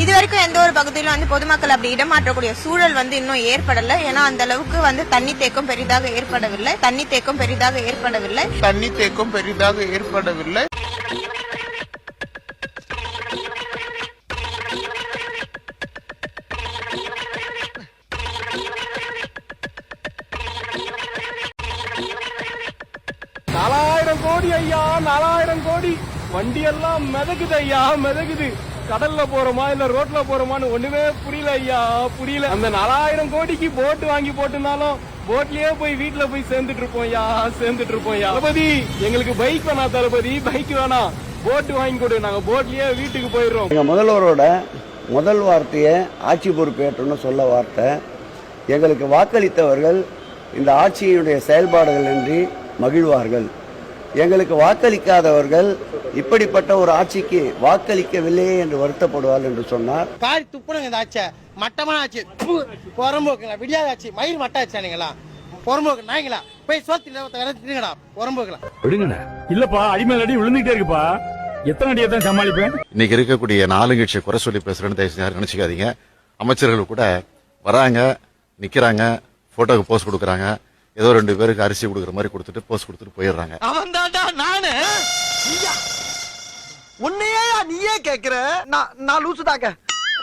இது வரைக்கும் எந்த ஒரு பகுதியிலும் வந்து பொதுமக்கள் அப்படி இடமாற்றக்கூடிய சூழல் வந்து இன்னும் ஏற்படல. ஏன்னா அந்த அளவுக்கு வந்து தண்ணி தேக்கம் பெரிதாக ஏற்படவில்லை. தண்ணி தேக்கம் பெரிதாக ஏற்படவில்லை. தண்ணி தேக்கம் பெரிதாக ஏற்படவில்லை. நாலாயிரம் கோடி ஐயா நாலாயிரம் கோடி. வண்டி எல்லாம் மிதக்குது ஐயா மிதக்குது. கடல்ல போறோமா இல்ல ரோட்ல போறோமான்னு ஒண்ணுமே புரியல ஐயா புரியல. அந்த நாலாயிரம் கோடிக்கு போட்டு வாங்கி போட்டிருந்தாலும் போட்லயே போய் வீட்டுல போய் சேர்ந்துட்டு இருப்போம் ஐயா சேர்ந்துட்டு இருப்போம் தளபதி எங்களுக்கு பைக் வேணாம் தளபதி பைக் வேணாம். போட்டு வாங்கி கொடு நாங்க போட்லயே வீட்டுக்கு போயிடுறோம். எங்க முதல்வரோட முதல் வார்த்தையை ஆட்சி பொறுப்பேற்றுன்னு சொல்ல வார்த்தை. எங்களுக்கு வாக்களித்தவர்கள் இந்த ஆட்சியினுடைய செயல்பாடுகள் இன்றி மகிழ்வார்கள். எங்களுக்கு வாக்களிக்காதவர்கள் இப்படிப்பட்ட ஒரு ஆட்சிக்கு வாக்களிக்கவில்லையே என்று வருத்தப்படுவார்கள் என்று சொன்னார். காரி துப்புனுங்க இந்த ஆச்சை மட்டமான ஆச்சு ப்பு, புறம்போக்குங்களா? விடியாத ஆச்சு மயில் மட்ட ஆச்சானுங்களா புறம்போக்கு நாய்ங்களா? போய் சோத்துல தின்னுங்கடா புறம்போக்குல. விடுங்கண்ணே. இல்லப்பா அடிமேல் அடி விழுந்துகிட்டே இருக்குப்பா. எத்தனை அடியை தான் சமாளிப்பேன்? இன்னைக்கு இருக்கக்கூடிய நாலுங்கட்சியை குறை சொல்லி பேசுறேன்னு தயவு நினைச்சுக்காதீங்க. அமைச்சர்கள் கூட வராங்க நிக்கிறாங்க போட்டோக்கு போஸ்ட் கொடுக்குறாங்க. ஏதோ ரெண்டு பேருக்கு அரிசி கொடுக்குற மாதிரி கொடுத்துட்டு போஸ்ட் கொடுத்துட்டு போயிடுறாங்க அவன் தான்டா நானு உன்னையே நீயே கேக்குற? நான் நான் லூசுதாக்க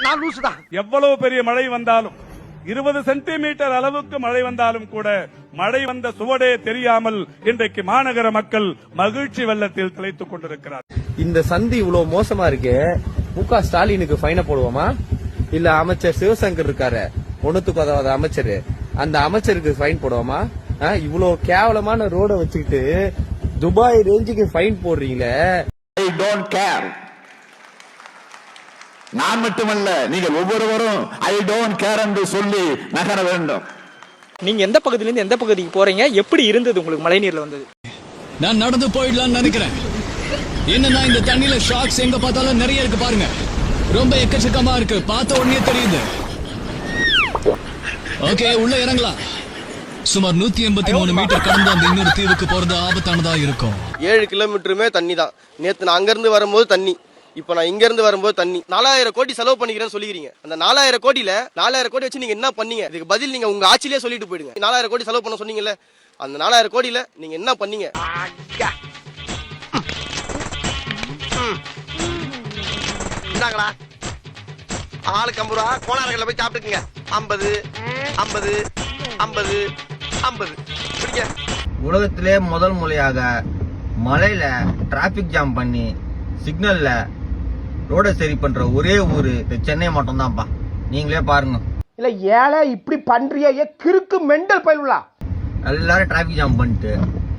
நான் லூசுதான் எவ்வளவு பெரிய மழை வந்தாலும் இருபது சென்டிமீட்டர் அளவுக்கு மழை வந்தாலும் கூட மழை வந்த சுவடே தெரியாமல் இன்றைக்கு மாநகர மக்கள் மகிழ்ச்சி வெள்ளத்தில் திளைத்துக் கொண்டிருக்கிறார். இந்த சந்தி இவ்வளவு மோசமா இருக்கு? மு க ஸ்டாலினுக்கு ஃபைன போடுவோமா? இல்ல அமைச்சர் சிவசங்கர் இருக்காரு ஒண்ணுத்துக்கு உதவாத அமைச்சர் அந்த அமைச்சருக்கு ஃபைன் போடுவோமா? ஆ, இவ்வளவு கேவலமான ரோட வச்சுக்கிட்டு துபாய் ரேஞ்சுக்கு ஃபைன் போடுறீங்களே? டோன்ட் கேர் நான் மட்டுமல்ல நீங்கள் ஒவ்வொருவரும் ஐ டோன்ட் கேர் என்று சொல்லி நகர வேண்டும். நீங்க எந்த பகுதியில இருந்து எந்த பகுதிக்கு போறீங்க? எப்படி இருந்தது உங்களுக்கு மழைநீர்ல வந்தது? நான் நடந்து போயிடலாம்னு நினைக்கிறேன். என்னன்னா இந்த தண்ணியில ஷாக்ஸ் எங்க பார்த்தாலும் நிறைய இருக்கு பாருங்க. ரொம்ப எக்கச்சக்கமா இருக்கு. பார்த்த உடனே தெரியுது. ஓகே உள்ள இறங்கலாம். சுமார் நூத்தி எண்பத்தி மூணு மீட்டர் கடந்து அந்த இன்னொரு தீவுக்கு போறது ஆபத்தானதா இருக்கும். ஏழு கிலோமீட்டருமே தண்ணி தான் நேத்து நான் அங்க இருந்து வரும்போது தண்ணி. இப்போ நான் இங்க இருந்து வரும்போது தண்ணி. நாலாயிரம் கோடி செலவு பண்ணிக்கிறேன்னு சொல்லிக்கிறீங்க. அந்த நாலாயிரம் கோடியில நாலாயிரம் கோடி வச்சு நீங்க என்ன பண்ணீங்க? இதுக்கு பதில் நீங்க உங்க ஆட்சியிலே சொல்லிட்டு போயிடுங்க. நாலாயிரம் கோடி செலவு பண்ண சொன்னீங்கல்ல அந்த நாலாயிரம் கோடியில நீங்க என்ன பண்ணீங்க? இந்தாங்களா ஆளுக்கு ஐம்பது ரூபா கோளாறுகளில் போய் சாப்பிட்டுக்குங்க. ஐம்பது ஐம்பது ஐம்பது. ஐம்பது. உலகத்திலே முதல் முறையாக மலையில டிராபிக் ஜாம் பண்ணி சிக்னல்ல ரோட சரி பண்ற ஒரே ஊரு இந்த சென்னை மட்டும் தான்ப்பா நீங்களே பாருங்க. இல்ல ஏழை இப்படி பண்றிய கிறுக்கு மெண்டல் பயிலுலா. எல்லாரும் டிராபிக் ஜாம் பண்ணிட்டு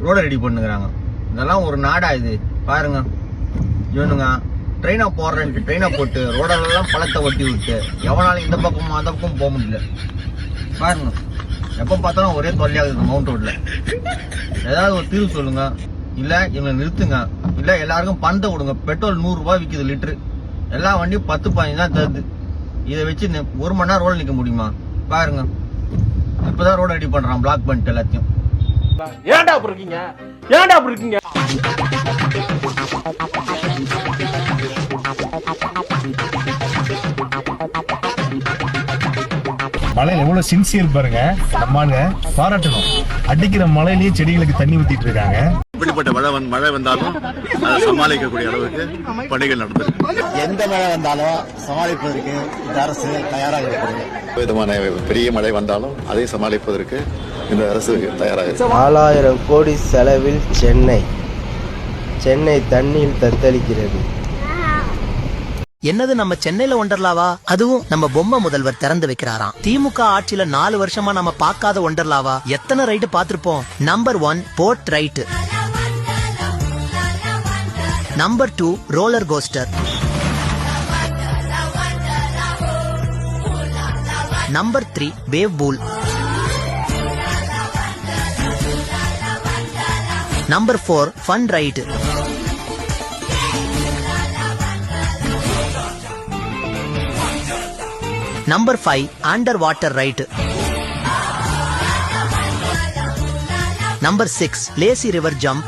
ரோட ரெடி பண்ணுகிறாங்க. இதெல்லாம் ஒரு நாடா இது. பாருங்க. இவனுங்க ட்ரெயினை போடுறேன்ட்டு ட்ரெயினை போட்டு ரோடெல்லாம் பழத்தை ஒட்டி விட்டு எவனாலும் இந்த பக்கமும் அந்த பக்கம் போக முடியல. பாருங்க. எப்போ பார்த்தாலும் ஒரே தொல்லையாகுது இந்த மவுண்ட் ரோட்ல ஏதாவது ஒரு தீர்வு சொல்லுங்க. இல்ல இவங்களை நிறுத்துங்க. இல்ல எல்லாருக்கும் பணத்தை கொடுங்க. பெட்ரோல் நூறு ரூபாய் விற்குது லிட்டரு. எல்லா வண்டியும் பத்து பதினஞ்சு தான் தருது. இதை வச்சு ஒரு மணி நேரம் ரோல் நிக்க முடியுமா? பாருங்க. இப்பதான் ரோட ரெடி பண்றான் பிளாக் பண்ணிட்டு எல்லாத்தையும். ஏன்டா அப்படி இருக்கீங்க? ஏன்டா அப்படி இருக்கீங்க? மழையில எவ்வளவு சின்சியர் பாருங்க. நம்மாங்க பாராட்டணும். அடிக்கிற மழையிலேயே செடிகளுக்கு தண்ணி ஊத்திட்டு இருக்காங்க. இப்படிப்பட்ட மழை வந்து மழை வந்தாலும் அதை சமாளிக்கக்கூடிய அளவுக்கு பணிகள் நடந்திருக்கு. எந்த மழை வந்தாலும் சமாளிப்பதற்கு இந்த அரசு தயாராக இருக்கிறது. விதமான பெரிய மழை வந்தாலும் அதை சமாளிப்பதற்கு இந்த அரசு தயாராக இருக்கு. நாலாயிரம் கோடி செலவில் சென்னை. சென்னை தண்ணியில் தத்தளிக்கிறது. என்னது நம்ம சென்னையில ஒண்டர்லாவா? அதுவும் நம்ம பொம்மை முதல்வர் திறந்து வைக்கிறாராம். திமுக ஆட்சியில நாலு வருஷமா நம்ம பார்க்காத ஒண்டர்லாவா? எத்தனை ரைடு பார்த்திருப்போம்? Number one boat ride number two roller coaster. Number three wave pool. Number four fun ride. Number five under water ride number six lazy river jump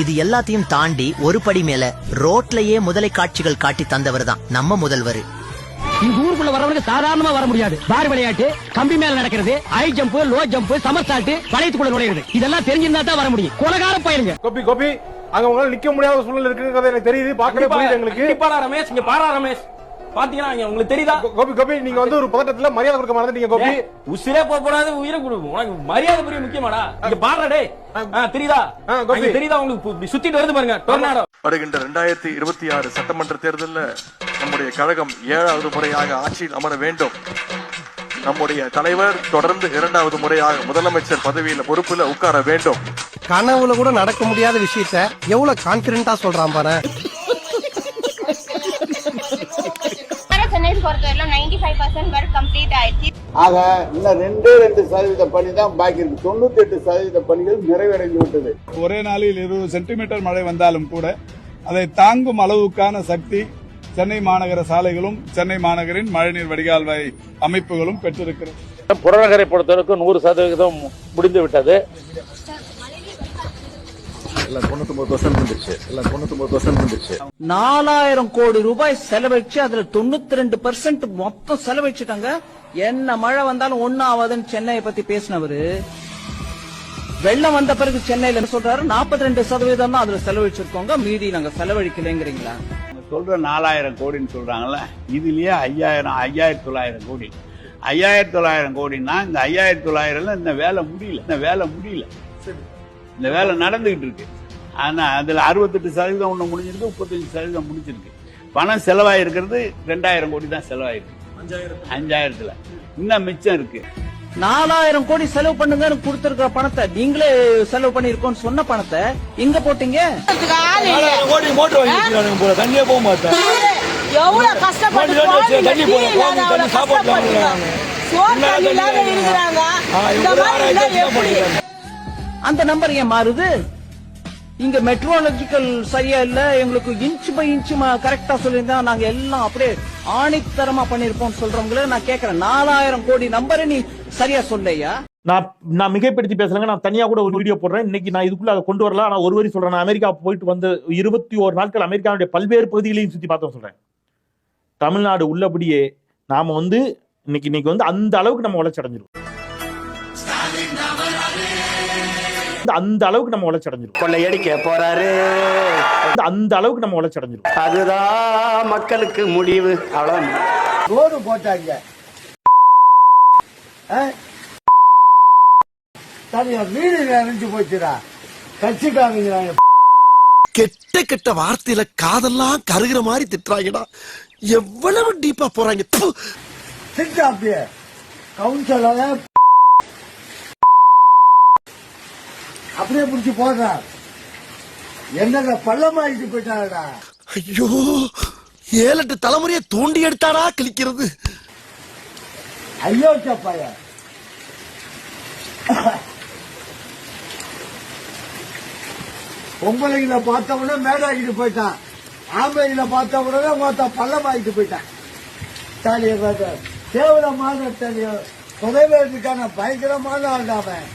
இது எல்லாத்தையும் தாண்டி ஒரு படி மேல ரோட்லயே முதலை காட்சிகள் காட்டி தந்தவர் தான் நம்ம முதல்வர். இந்த ஊருக்குள்ள வரவனுக்கு சாதாரணமா வர முடியாது. பார் விளையாட்டு கம்பி மேல நடக்கிறது high jump low jump somersault வளையத்துக்குள்ள நுழையிறது. இதெல்லாம் தெரிஞ்சிருந்தா தான் வர முடியும். கொலகார பயிருங்க. கோபி கோபி. அங்க உங்களால நிக்க முடியாத சூழ்நிலை இருக்குங்கிறது எனக்கு தெரியுது. பாக்கவே புரியுது எங்களுக்கு. பாரா ரமேஷ் இங்க பாரா ரமேஷ். பாத்தீங்கன்னா உங்களுக்கு தெரியுதா? கோபி கோபி நீங்க வந்து ஒரு பதட்டத்துல மரியாதை கொடுக்க மறந்துட்டீங்க கோபி. உசிரே போக கூடாது உயிரை கொடுக்கும் உனக்கு மரியாதை புரிய முக்கியமாடா. இங்க பாடுறா டேய். தெரியுதா? கோபி. தெரியுதா உங்களுக்கு? இப்படி சுத்திட்டு வருது பாருங்க டொர்னாடோ. வருகின்ற இரண்டாயிரத்தி இருபத்தி ஆறு சட்டமன்ற தேர்தலில் நம்முடைய கழகம் ஏழாவது முறையாக ஆட்சியில் அமர வேண்டும். நம்முடைய தலைவர் தொடர்ந்து இரண்டாவது முறையாக முதலமைச்சர் பதவியில பொறுப்புல உட்கார வேண்டும். கனவுல கூட நடக்க முடியாத விஷயத்த எவ்வளவு கான்பிடண்டா சொல்றான் பாரு. ஆக இன்னும் ரெண்டே ரெண்டு சதவீத பணி தான் பாக்கி இருக்கு. தொண்ணூத்தி எட்டு சதவீத பணிகள் நிறைவடைந்து விட்டது. ஒரே நாளில் இருபது சென்டிமீட்டர் மழை வந்தாலும் கூட அதை தாங்கும் அளவுக்கான சக்தி சென்னை மாநகர சாலைகளும் சென்னை மாநகரின் மழைநீர் வடிகால் வாய் அமைப்புகளும் பெற்றிருக்கிறது. புறநகரை பொறுத்தவரைக்கும் நூறு சதவீதம் முடிந்து விட்டது நாலாயிரம் கோடி ரூபாய் செலவழிச்சு அதுல தொண்ணூத்தி ரெண்டு பெர்சென்ட் மொத்தம் செலவழிச்சுட்டாங்க. என்ன மழை வந்தாலும் ஒன்னும் ஆகாதுன்னு சென்னையை பத்தி பேசினவரு. வெள்ளம் வந்த பிறகு சென்னையில என்ன சொல்றாரு? நாற்பத்தி ரெண்டு சதவீதம் தான் அதுல செலவழிச்சிருக்கோங்க. மீதி நாங்க செலவழிக்கலைங்கிறீங்களா? சொல்ற நாலாயிரம் கோடின்னு சொல்றாங்கல்ல இதுலயே ஐயாயிரம் ஐயாயிரத்தி தொள்ளாயிரம் கோடி. ஐயாயிரத்தி தொள்ளாயிரம் கோடின்னா இந்த ஐயாயிரத்தி தொள்ளாயிரம்ல இந்த வேலை முடியல. இந்த வேலை முடியல. இந்த வேலை நடந்துகிட்டு இருக்கு. ஆனா அதுல அறுபத்தெட்டு சதவீதம் ஒண்ணு முடிஞ்சிருக்கு முப்பத்தஞ்சு சதவீதம் முடிஞ்சிருக்கு. பணம் செலவாயிருக்கிறது ரெண்டாயிரம் கோடி தான் செலவாயிருக்கு. அஞ்சாயிரத்துல. இன்னும் மிச்சம் இருக்கு. நாலாயிரம் கோடி செலவு பண்ணுங்கன்னு கொடுத்திருக்கிற பணத்தை நீங்களே செலவு பண்ணிருக்கோம்னு சொன்ன பணத்தை எங்க போட்டீங்க? எவ்வளவு கஷ்டப்பட்டு அந்த நம்பர் ஏன் மாறுது? இங்க மெட்ரோலஜிக்கல் சரியா இல்ல? எங்களுக்கு இன்ச் பை இன்ச் கரெக்டா சொல்லியிருந்தா நாங்க எல்லாம் அப்படியே ஆணித்தரமா பண்ணிருப்போம் சொல்றவங்கள நான் கேக்குறேன். நாலாயிரம் கோடி நம்பரை நீ சரியா சொல்லையா நான் நான் மிகைப்படுத்தி பேசுறேங்க. நான் தனியா கூட ஒரு வீடியோ போடுறேன். இன்னைக்கு நான் இதுக்குள்ள அதை கொண்டு வரல. ஆனா ஒரு வரி சொல்றேன். நான் அமெரிக்கா போயிட்டு வந்து இருபத்தி ஒரு நாட்கள் அமெரிக்காவுடைய பல்வேறு பகுதிகளையும் சுத்தி பார்த்தோம் சொல்றேன். தமிழ்நாடு உள்ளபடியே நாம வந்து இன்னைக்கு இன்னைக்கு வந்து அந்த அளவுக்கு நம்ம வளர்ச்சி அடைஞ்சிருக்கோம் அந்த அளவுக்கு நம்ம வளர்ச்சி அடைஞ்சிருக்கோம் கொள்ளையடிக்க போறாரு. அந்த அளவுக்கு நம்ம வளர்ச்சி அடைஞ்சிருக்கோம் அதுதான் மக்களுக்கு முடிவு. அவ்வளவு ரோடு போட்டாங்க? தனியா வீடு நிறைஞ்சு போச்சுடா. கட்சிக்காரங்க கெட்ட கெட்ட வார்த்தையில காதெல்லாம் கருகிற மாதிரி திட்டுறாங்கடா. எவ்வளவு டீப்பா போறாங்க. ப்பு. திட்டு அப்படியே. கவுன்சிலர அப்படியே பிடிச்சி போடுறான் என்னங்க பள்ளமாயிட்டு போயிட்டாங்கடா ஐயோ ஏழு எட்டு தலைமுறையை தோண்டி எடுத்தாடா கிழிக்கிறது. ஐயோ பையன் பொம்பளைங்களை பார்த்த உடனே மேடாக்கிட்டு போயிட்டான் ஆம்பளைங்களை பார்த்த உடனே மொத்த பள்ளமாக்கிட்டு போயிட்டான் தாலிய பார்த்த கேவலமான தாலிய புதைவேதுக்கான பயங்கரமான ஆண்டாவன்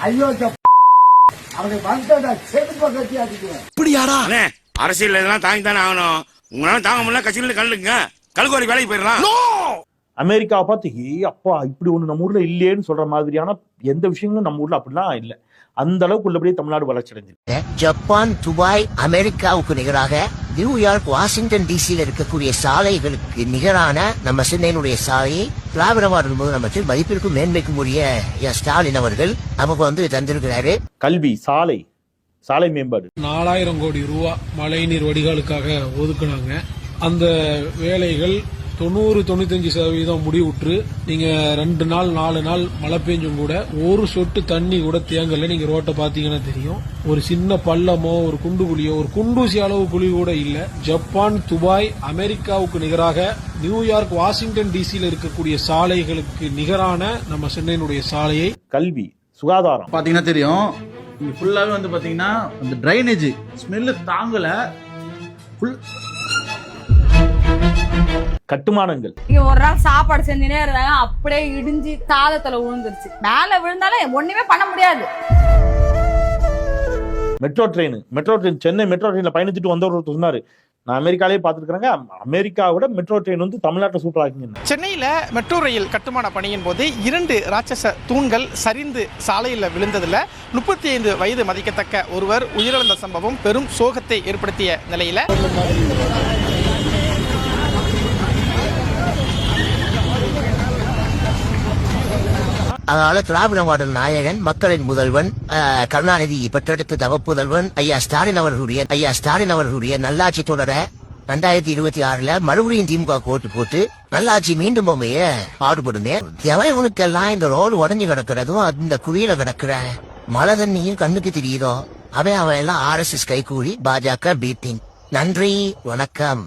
ஐயோ அவனை வந்தடா செருப்ப கட்டி அடிக்குவேன் இப்படியாடா? அரசியல் இதெல்லாம் தாங்கி தானே ஆகணும். உங்களால தாங்க முடியல கட்சியில கல்லுங்க. கல்குவாரி வேலைக்கு போயிடலாம். அமெரிக்காவை பார்த்து ஏ அப்பா இப்படி ஒண்ணு நம்ம ஊர்ல இல்லையேன்னு சொல்ற மாதிரியான எந்த விஷயங்களும் நம்ம ஊர்ல அப்படிலாம் இல்ல. அந்த அளவுக்கு உள்ளபடியே தமிழ்நாடு வளர்ச்சி அடைஞ்சிருக்கு. ஜப்பான் துபாய் அமெரிக்காவுக்கு நிகராக நியூயார்க் வாஷிங்டன் டிசியில் இருக்கக்கூடிய சாலைகளுக்கு நிகரான நம்ம சென்னையினுடைய சாலையை திராவிடவாத முதலமைச்சர் மதிப்பிற்கும் மேன்மைக்கும் உரிய ஸ்டாலின் அவர்கள் நமக்கு வந்து தந்திருக்கிறாரு. கல்வி சாலை சாலை மேம்பாடு. நாலாயிரம் கோடி ரூபா மழைநீர் வடிகாலுக்காக ஒதுக்குனாங்க. அந்த வேலைகள் தொண்ணூறு தொண்ணூத்தஞ்சு சதவீதம் முடிவுற்று நீங்க ரெண்டு நாள் நாலு நாள் மழை பெஞ்சும் கூட ஒரு சொட்டு தண்ணி கூட தேங்கல. நீங்க ரோட்டை பாத்தீங்கன்னா தெரியும். ஒரு சின்ன பள்ளமோ ஒரு குண்டு குழியோ ஒரு குண்டூசி அளவு குழி கூட இல்ல. ஜப்பான் துபாய் அமெரிக்காவுக்கு நிகராக நியூயார்க் வாஷிங்டன் டிசியில் இருக்கக்கூடிய சாலைகளுக்கு நிகரான நம்ம சென்னையினுடைய சாலையை கல்வி சுகாதாரம். பாத்தீங்கன்னா தெரியும். இங்க ஃபுல்லாவே வந்து பாத்தீங்கன்னா அந்த டிரைனேஜ் ஸ்மெல்லு தாங்கல. ஃபுல் கட்டுமானங்கள். இங்க ஒரு நாள் சாப்பாடு செஞ்சுனே இருந்தாங்க அப்படியே இடிஞ்சு தாளத்துல விழுந்துருச்சு மேல விழுந்தாலும் ஒண்ணுமே பண்ண முடியாது. Metro train metro train Chennai metro ட்ரெயின்ல பயணிச்சுட்டு வந்தவர் ஒருத்தர் சொன்னாரு நான் அமெரிக்காலே பார்த்துருக்காங்க அமெரிக்காவோட மெட்ரோ ட்ரெயின் வந்து தமிழ்நாட்டில் சூப்பராக இருக்குங்க சென்னையில மெட்ரோ ரயில் கட்டுமான பணியின் போது இரண்டு ராட்சச தூண்கள் சரிந்து சாலையில் விழுந்ததுல முப்பத்தி ஐந்து வயது மதிக்கத்தக்க ஒருவர் உயிரிழந்த சம்பவம் பெரும் சோகத்தை ஏற்படுத்திய நிலையில அதனால திராவிட மாடல் நாயகன் மக்களின் முதல்வன் கருணாநிதி பெற்றெடுத்த தவப்புதல்வன் ஐயா ஸ்டாலின் அவர்களுடைய ஐயா ஸ்டாலின் அவர்களுடைய நல்லாட்சி தொடர ரெண்டாயிரத்தி இருபத்தி ஆறுல மறுபடியும் திமுக கோட்டு போட்டு நல்லாட்சி மீண்டும் அமைய பாடுபடுங்க எவன் உனக்கெல்லாம் இந்த ரோடு உடஞ்சி கிடக்கிறதும் அந்த குவியில கிடக்குற மழை தண்ணியும் கண்ணுக்கு தெரியுதோ? அவன் அவன் எல்லாம் ஆர் எஸ் எஸ் கைகூலி பாஜக பீட்டிங். நன்றி வணக்கம்.